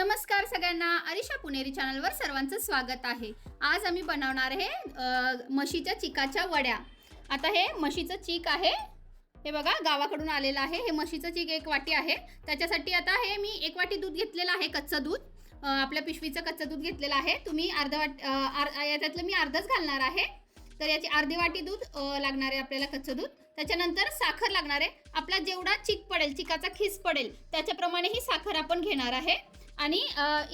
नमस्कार सगळ्यांना. अरिशा पुणेरी चॅनलवर सर्वांचं स्वागत आहे. आज आम्ही बनवणार आहे म्हशीच्या चिकाच्या वड्या. आता हे म्हशीचं चीक आहे. हे बघा गावाकडून आलेलं आहे. हे म्हशीचं चीक एक वाटी आहे. त्याच्यासाठी आता हे मी एक वाटी दूध घेतलेलं आहे कच्चं दूध. आपल्या पिशवीचं कच्चं दूध घेतलेलं आहे. तुम्ही अर्ध वाट याच्यातलं मी अर्धच घालणार आहे. तर याची अर्धी वाटी दूध लागणार आहे आपल्याला कच्चं दूध. त्याच्यानंतर साखर लागणार आहे. आपला जेवढा चिक पडेल चिकाचा खिस पडेल त्याच्याप्रमाणे ही साखर आपण घेणार आहे. आणि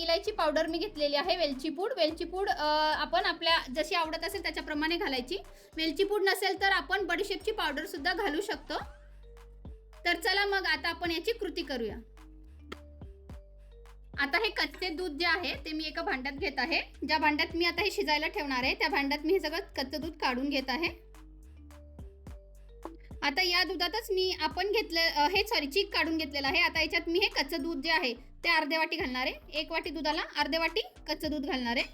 इलायची पावडर मी घेतलेली आहे वेलची पूड. वेलची पूड आपण आपल्या जशी आवडत असेल त्याच्याप्रमाणे घालायची. वेलची पूड नसेल तर आपण बडीशेपची पावडरसुद्धा घालू शकतो. तर चला मग आता आपण याची कृती करूया. आता हे कच्चे दूध जे आहे ते मी एका भांड्यात घेत आहे. ज्या भांड्यात मी आता हे शिजायला ठेवणार आहे त्या भांड्यात मी हे सगळं कच्चं दूध काढून घेत आहे. आता या दुधातच मी आपण घेतलं हे सॉरी चीक काढून घेतलेलं आहे. आता याच्यात मी हे कच्चं दूध जे आहे ते अर्धे वाटी घालणार आहे. एक वाटी दुधाला अर्धे वाटी कच्चं दूध घालणार आहे.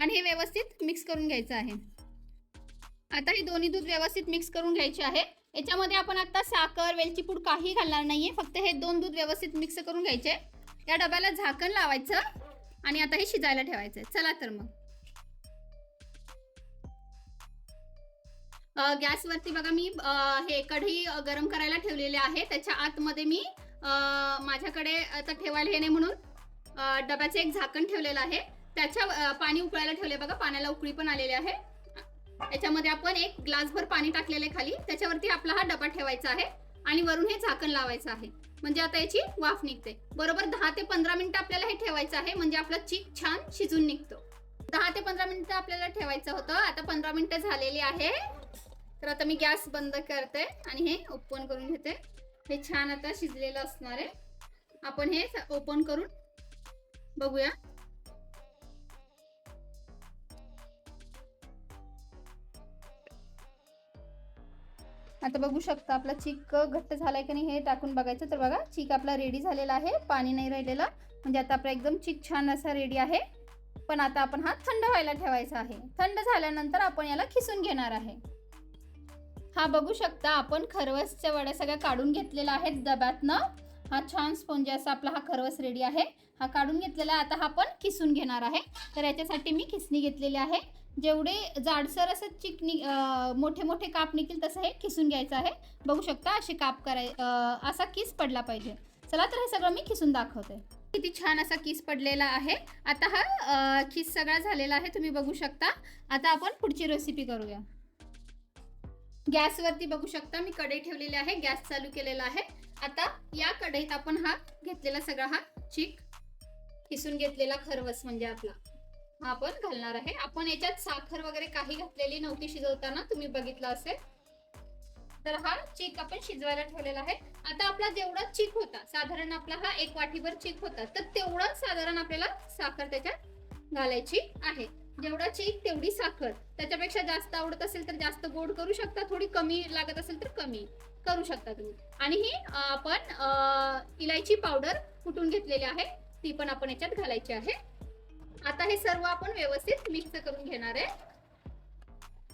आणि हे व्यवस्थित मिक्स करून घ्यायचं आहे. आता हे दोन्ही दूध व्यवस्थित मिक्स करून घ्यायचे आहे. याच्यामध्ये आपण आता साखर वेलची पूड काही घालणार नाहीये. फक्त हे दोन दूध व्यवस्थित मिक्स करून घ्यायचे. या डब्याला झाकण लावायचं आणि आता हे शिजायला ठेवायचं आहे. चला तर मग. गॅसवरती बघा मी हे कढई गरम करायला ठेवलेले आहे. त्याच्या आतमध्ये मी माझ्याकडे आता ठेवायला हे नाही म्हणून डब्याचं एक झाकण ठेवलेलं आहे. त्याच्या पाणी उकळायला ठेवले बघा पाण्याला उकळी पण आलेली आहे. याच्यामध्ये आपण एक ग्लासभर पाणी टाकलेले खाली. त्याच्यावरती आपला हा डबा ठेवायचा आहे आणि वरून हे झाकण लावायचं आहे. म्हणजे आता याची वाफ निघते. बरोबर दहा ते पंधरा मिनिटं आपल्याला हे ठेवायचं आहे. म्हणजे आपला चीक छान शिजून निघतो. दहा ते पंधरा मिनिटं आपल्याला ठेवायचं होतं. आता पंधरा मिनिटं झालेली आहे. तर आता मी गॅस बंद करते आणि हे ओपन करून घेते. हे छान आता शिजलेलं असणार आहे. आपण हे ओपन करून बघूया. आता बघू शकता आपला चीक घट्ट झालाय की नाही हे टाकून बघायचं. तर बघा चीक आपला रेडी झालेला आहे पाणी नाही राहिलेलं. म्हणजे आता आपला एकदम चीक छान असा रेडी आहे. पण आता आपण हा थंड व्हायला ठेवायचा आहे. थंड झाल्यानंतर आपण याला खिसून घेणार आहे. हा बघू शकता आपण खरवसच्या वड्या सगळ्या काढून घेतलेल्या आहेत डब्यातनं. हा छान स्पंज असा आपला हा खरवस रेडी आहे. हा काढून घेतलेला आता हा आपण खिसून घेणार आहे. तर याच्यासाठी मी खिसणी घेतलेली आहे. जेवढे जाडसर असं चिकनी मोठे मोठे काप निघतील तसं हे खिसून घ्यायचं आहे. बघू शकता असे काप कराय असा किस पडला पाहिजे. चला तर हे सगळं मी खिसून दाखवते. किती छान असा किस पडलेला आहे. आता हा खिस किस सगळा झालेला आहे. तुम्ही बघू शकता. आता आपण पुढची रेसिपी करूया. गॅसवरती बघू शकता मी कढई ठेवलेली आहे गॅस चालू केलेला आहे. आता या कढईत आपण हा घेतलेला सगळा हा चिक किसून घेतलेला खरवस म्हणजे आपला. हा आपण घालणार आहे. आपण याच्यात साखर वगैरे काही घातलेली नव्हती शिजवताना तुम्ही बघितलं असेल. तर हा चिक आपण शिजवायला ठेवलेला आहे. आता आपला जेवढा चिक होता साधारण आपला हा एक वाटीभर चिक होता तर तेवढा साधारण आपल्याला साखर त्याच्यात घालायची आहे. जेवढा चीक तेवढी साखर. त्याच्यापेक्षा जास्त आवडत असेल तर जास्त गोड करू शकता. थोडी कमी लागत असेल तर कमी करू शकता तुम्ही. आणि ही आपण इलायची पावडर कुटून घेतलेली आहे? ती पण आपण याच्यात घालायची आहे. आता हे सर्व आपण व्यवस्थित मिक्स करून घेणार आहे.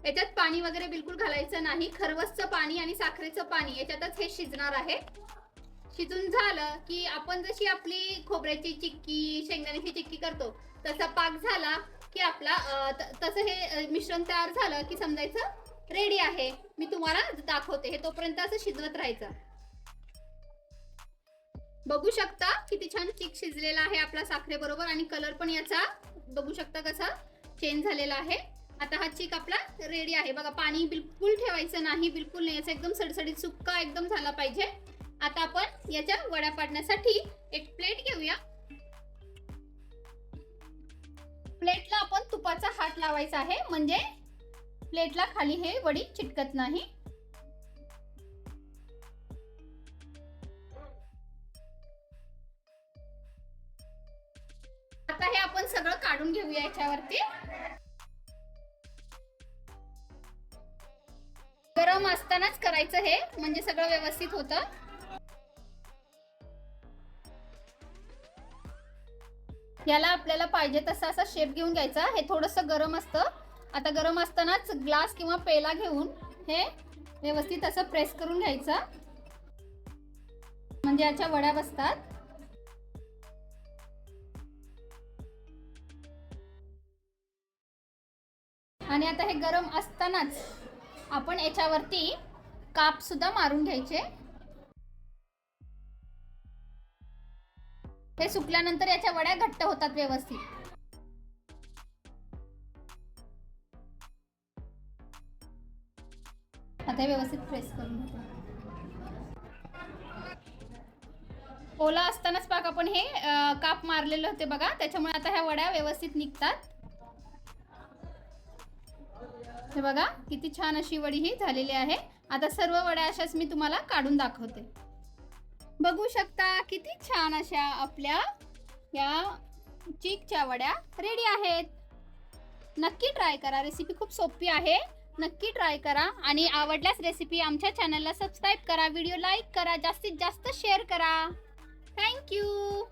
याच्यात पाणी वगैरे बिलकुल घालायचं नाही. खरवसचं पाणी आणि साखरेचं पाणी याच्यातच हे शिजणार आहे. शिजून झालं की आपण जशी आपली खोबऱ्याची चिक्की शेंगदाण्याची चिक्की करतो तसा पाक झाला की आपला तसं हे मिश्रण तयार झालं की समजायचं रेडी आहे. मी तुम्हाला दाखवते. हे तोपर्यंत असं शिजवत राहायचं. बघू शकता किती छान चिक शिजलेला आहे आपला साखरेबरोबर आणि कलर पण याचा बघू शकता कसा चेंज झालेला आहे. आता हा चिक आपला रेडी आहे. बघा पाणी बिलकुल ठेवायचं नाही बिलकुल नाही. याचा एकदम सडसडीत सुक्का एकदम झाला पाहिजे. आता आपण याच्या वड्या पाडण्यासाठी एक प्लेट घेऊया. प्लेटला आपण तुपाचा हात लावायचा आहे. म्हणजे प्लेटला खाली हे वडी चिटकत नाही. आता हे आपण सगळं काढून घेऊया याच्यावरती. गरम असतानाच करायचं हे म्हणजे सगळं व्यवस्थित होतं. याला आपल्याला पाहिजे तसा असा शेप घेऊन घ्यायचा. हे थोडस गरम असतं. आता गरम असतानाच ग्लास किंवा पेला घेऊन हे व्यवस्थित असं प्रेस करून घ्यायचं. म्हणजे याच्या वड्या बसतात. आणि आता हे गरम असतानाच आपण याच्यावरती काप सुद्धा मारून घ्यायचे. हे सुकल्यानंतर याच्या वड्या घट्ट होतात व्यवस्थित. आता हे व्यवस्थित प्रेस करून घेतो ओला असतानाच पाक आपण हे काप मारलेले होते बघा. त्याच्यामुळे आता ह्या वड्या व्यवस्थित निघतात. हे बघा किती छान अशी वडी ही झालेली आहे. आता सर्व वड्या अशाच मी तुम्हाला काढून दाखवते. बघू शकता किती छान अशा आपल्या या चीकच्या वड्या रेडी आहेत. नक्की ट्राय करा. रेसिपी खूप सोपी आहे. नक्की ट्राय करा. आणि आवडल्यास रेसिपी आमच्या चॅनलला सबस्क्राईब करा. व्हिडिओ लाईक करा. जास्तीत जास्त शेअर करा. थँक्यू